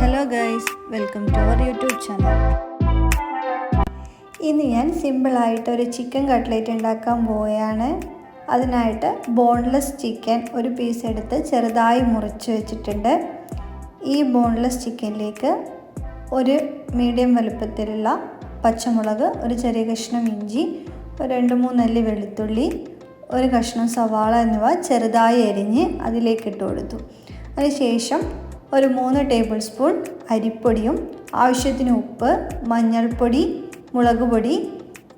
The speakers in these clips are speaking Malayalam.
Hello guys welcome to our YouTube channel ഇന്ന് ഞാൻ സിമ്പിളായിട്ട് ഒരു ചിക്കൻ കട്ട്ലേറ്റ് ഉണ്ടാക്കാൻ പോവുകയാണ്. അതിനായിട്ട് ബോൺലെസ് ചിക്കൻ ഒരു പീസ് എടുത്ത് ചെറുതായി മുറിച്ച് വെച്ചിട്ടുണ്ട്. ഈ ബോൺലെസ് ചിക്കനിലേക്ക് ഒരു മീഡിയം വലുപ്പത്തിലുള്ള പച്ചമുളക് ഒരു ചെറിയ കഷ്ണം ഇഞ്ചി ഒരു രണ്ട് മൂന്നല്ലി വെളുത്തുള്ളി ഒരു കഷ്ണം സവാള എന്നിവ ചെറുതായി അരിഞ്ഞ് അതിലേക്ക് ഇട്ട് കൊടുത്തു. അതിനുശേഷം ഒരു മൂന്ന് ടേബിൾ സ്പൂൺ അരിപ്പൊടിയും ആവശ്യത്തിന് ഉപ്പ് മഞ്ഞൾപ്പൊടി മുളക് പൊടി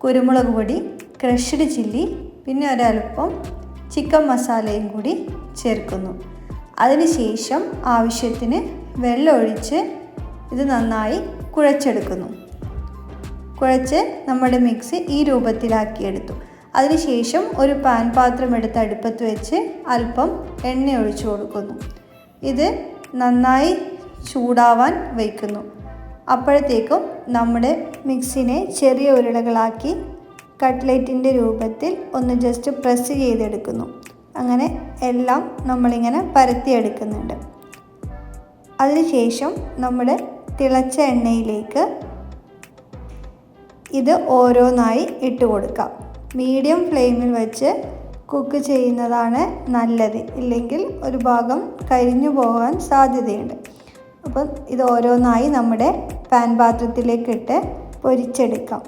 കുരുമുളക് പൊടി ക്രഷ്ഡ് ചില്ലി പിന്നെ ഒരൽപ്പം ചിക്കൻ മസാലയും കൂടി ചേർക്കുന്നു. അതിനുശേഷം ആവശ്യത്തിന് വെള്ളം ഒഴിച്ച് ഇത് നന്നായി കുഴച്ചെടുക്കുന്നു. കുഴച്ച് നമ്മുടെ മിക്സ് ഈ രൂപത്തിലാക്കിയെടുത്തു. അതിനുശേഷം ഒരു പാൻ പാത്രം എടുത്ത് അടുപ്പത്ത് വെച്ച് അല്പം എണ്ണ ഒഴിച്ചു കൊടുക്കുന്നു. ഇത് നന്നായി ചൂടാവാൻ വയ്ക്കുന്നു. അപ്പോഴത്തേക്കും നമ്മുടെ മിക്സിനെ ചെറിയ ഉരുളകളാക്കി കട്ട്ലേറ്റിന്റെ രൂപത്തിൽ ഒന്ന് ജസ്റ്റ് പ്രസ് ചെയ്തെടുക്കുന്നു. അങ്ങനെ എല്ലാം നമ്മളിങ്ങനെ പരത്തിയെടുക്കുന്നുണ്ട്. അതിനുശേഷം നമ്മുടെ തിളച്ച എണ്ണയിലേക്ക് ഇത് ഓരോന്നായി ഇട്ട് കൊടുക്കാം. മീഡിയം ഫ്ലെയിമിൽ വെച്ച് കുക്ക് ചെയ്യുന്നതാണ് നല്ലത്. ഇല്ലെങ്കിൽ ഒരു ഭാഗം കരിഞ്ഞു പോകാൻ സാധ്യതയുണ്ട്. അപ്പം ഇത് ഓരോന്നായി നമ്മുടെ പാൻ പാത്രത്തിലേക്കിട്ട് പൊരിച്ചെടുക്കാം.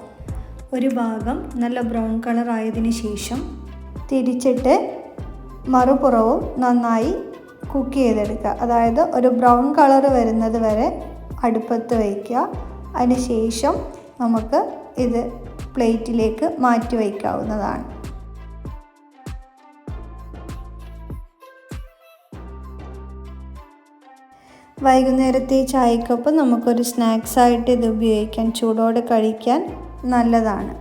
ഒരു ഭാഗം നല്ല ബ്രൗൺ കളർ ആയതിനു ശേഷം തിരിച്ചിട്ട് മറുപുറവും നന്നായി കുക്ക് ചെയ്തെടുക്കുക. അതായത് ഒരു ബ്രൗൺ കളർ വരുന്നത് വരെ അടുപ്പത്ത് വയ്ക്കുക. അതിന് ശേഷം നമുക്ക് ഇത് പ്ലേറ്റിലേക്ക് മാറ്റി വയ്ക്കാവുന്നതാണ്. വൈകുന്നേരത്തെ ചായക്കൊപ്പം നമുക്കൊരു സ്നാക്സായിട്ട് ഇത് ഉപയോഗിക്കാൻ ചൂടോടെ കഴിക്കാൻ നല്ലതാണ്.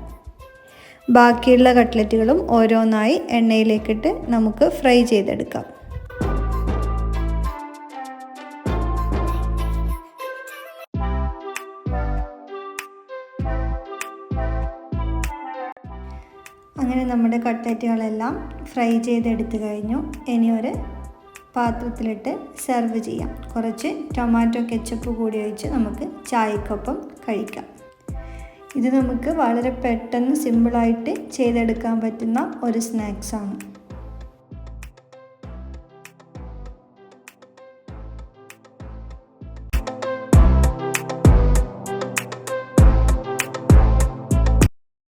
ബാക്കിയുള്ള കട്ട്ലറ്റുകളും ഓരോന്നായി എണ്ണയിലേക്കിട്ട് നമുക്ക് ഫ്രൈ ചെയ്തെടുക്കാം. അങ്ങനെ നമ്മുടെ കട്ട്ലറ്റുകളെല്ലാം ഫ്രൈ ചെയ്തെടുത്തു കഴിഞ്ഞു. ഇനി ഒരു പാത്രത്തിലിട്ട് സെർവ് ചെയ്യാം. കുറച്ച് ടൊമാറ്റോ കെച്ചപ്പ് കൂടി ഒഴിച്ച് നമുക്ക് ചായക്കൊപ്പം കഴിക്കാം. ഇത് നമുക്ക് വളരെ പെട്ടെന്ന് സിമ്പിളായിട്ട് ചെയ്തെടുക്കാൻ പറ്റുന്ന ഒരു സ്നാക്സാണ്